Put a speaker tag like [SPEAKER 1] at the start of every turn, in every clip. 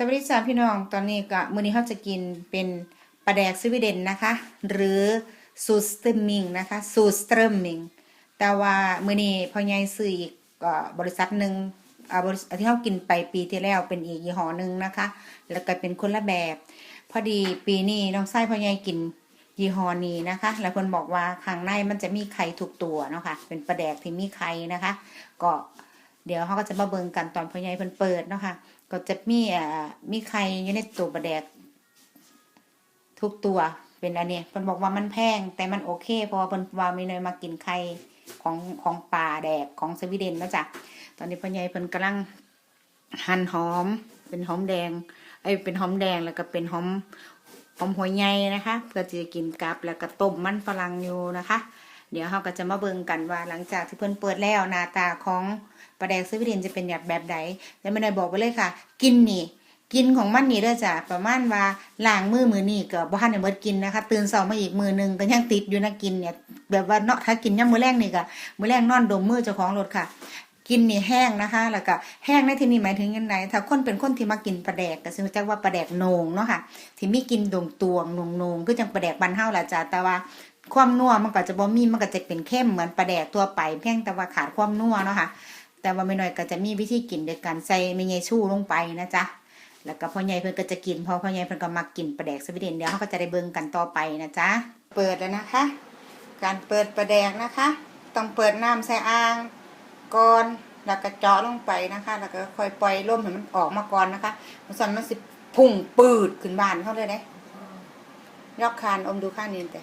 [SPEAKER 1] สวัสดีจ้าพี่น้องตอนนี้ก็มื้อนี้เราจะกินเป็นปลาแดกสวีเดนนะคะ หรือสูสเตมมิงนะคะสูสเตรมมิงแต่ว่ามื้อนี้พ่อใหญ่ซื้ออีกบริษัทหนึ่งบริษัทที่เรากินไปปีที่แล้วเป็นอีกยี่ห้อหนึ่งนะคะ แล้วก็เป็นคนละแบบ พอดีปีนี้น้องไส้พ่อใหญ่กินยี่ห้อนี้นะคะแล้วคนบอกว่าข้างในมันจะมีไข่ทุกตัวเนาะค่ะเป็นปลาแดกที่มีไข่นะคะ ก็ เดี๋ยวเขาก็จะมาเบิ่งกันตอนพ่อใหญ่เพิ่นเปิดเนาะค่ะก็จะมีอ่ามีไข่อยู่ในตัวปลาแดก ทุกตัวเป็นอันนี้เพิ่นบอกว่ามันแพง แต่มันโอเค เพราะว่าเพิ่นว่ามีเนยมากินไข่ของของปลาแดกของสวีเดนนะจ้ะตอนนี้พ่อใหญ่เพิ่นกำลังหั่นหอม เป็นหอมแดงไอ้เป็นหอมแดงแล้วก็เป็นหอมหอมหัวใหญ่นะคะ เพื่อจะกินกับแล้วก็ต้มมันฝรั่งอยู่นะคะ เดี๋ยวเราก็จะมาเบิ่งกันว่าหลังจากที่เพิ่นเปิดแล้วหน้าตาของปลาแดกสวีเดนจะเป็นแบบแบบใดแต่ไม่ได้บอกไปเลยค่ะ กินนี่ กินของมันนี่เด้อจ้ะประมาณว่าล้างมือมือนี่ก็บ่ทันได้หมดกินนะคะตื่นเช้ามาอีกมือหนึงก็ยังติดอยู่นะกินเนี่ยแบบว่าเนาะถ้ากินยามมื้อแรงนี่ก็มื้อแรงนอนดมมือเจ้าของรถค่ะกินนี่แห้งนะคะแล้วก็แห้งในที่นี้หมายถึงยังไงถ้าคนเป็นคนที่มากินปลาแดกก็สิรู้จักว่าปลาแดกโหนงเนาะค่ะที่มีกินดงตวงนงนงๆคือจังปลาแดกบ้านเฮาล่ะจ้ะแต่ว่า ความนัวมันก็จะบ่มีมันก็จะเป็นเข้มเหมือนปลาแดกทั่วไป เพียงแต่ว่าขาดความนัวเนาะค่ะ แต่ว่าไม่น้อยก็จะมีวิธีกินโดยการใส่เมยชูลงไปนะจ๊ะแล้วก็พ่อใหญ่เพิ่นก็จะกินพราะพ่อใหญ่เพิ่นก็มักกินปลาแดกสวีเดนเดี๋ยวเขาก็จะได้เบิ่งกันต่อไปนะจ๊ะเปิดแล้วนะคะ การเปิดปลาแดกนะคะ ต้องเปิดน้ำใส่อ่างก่อนแล้วก็เจาะลงไปนะคะ แล้วก็ค่อยปล่อยลมให้มันออกมาก่อนนะคะมันสั่นมันสิพุ่งปืดขึ้นบานเขาเลยเด้ยกคานอมดูข้างนี้แต่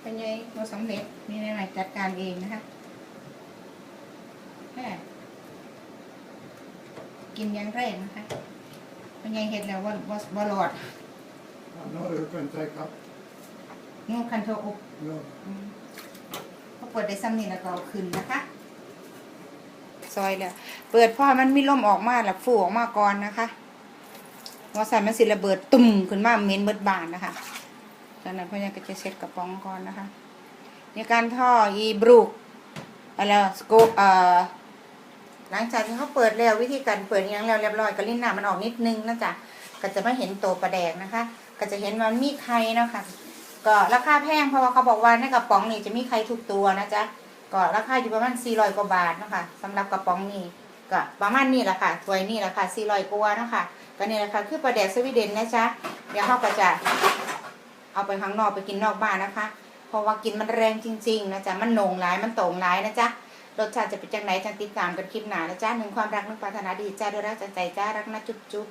[SPEAKER 1] เป็นไงเราสำเร็จนี่นายจัดการเองนะคะแค่กินอยังแรกนะคะเป็นไงเห็ดแล้วว่าว่าว่าหลอด
[SPEAKER 2] Han har ju kunnat täcka
[SPEAKER 1] งูคันโทอุบ
[SPEAKER 2] ja,
[SPEAKER 1] อืมพอเปิดได้ซ้ำนี่แล้วก็เอาขึ้นนะคะ ซอยเลยเปิดพ่อมันมีลมออกมาแล้วฟูออกมาก่อนนะคะ ว่าใส่มันสิระเบิดตุ่มขึ้นมาเหม็นเบิดบานนะคะจากนั้นพ่อยังก็จะเช็ดกระป๋องก่อนนะคะ ในการท่ออีบรูกอะไรสโกเอ่อหลังจากที่เขาเปิดแล้ววิธีการเปิดยังแล้วเรียบร้อยก็ลิ้นหนามันออกนิดนึงนะจ๊ะก็จะไม่เห็นตัวปลาแดกนะคะ ก็จะเห็นว่ามีไข่นะคะก็ราคาแพงเพราะว่าเขาบอกว่าในกระป๋องนี่จะมีไข่ทุกตัวนะจ๊ะก็ราคาอยู่ประมาณ400กว่าบาทนะคะสำหรับกระป๋องนี้ ก็ประมาณนี้แหละค่ะถ้วยนี่แหละค่ะ400กว่านะคะก็นี่แหละค่ะคือปลาแดกสวีเดนนะจ๊ะเดี๋ยวเขาก็จะเอาไปข้างนอกไปกินนอกบ้านนะคะ เพราะว่ากินมันแรงจริง ๆ นะจ๊ะมันโหนงร้ายมันโต่งร้ายนะจ๊ะรสชาติจะเป็นจังไหนจังติดตามกันคลิปหนานะจ๊ะหนึ่งความรักหนึ่งปรารถนาดีจ้าด้วยรักจากใจจ้ารักนะจุ๊บจุ๊บ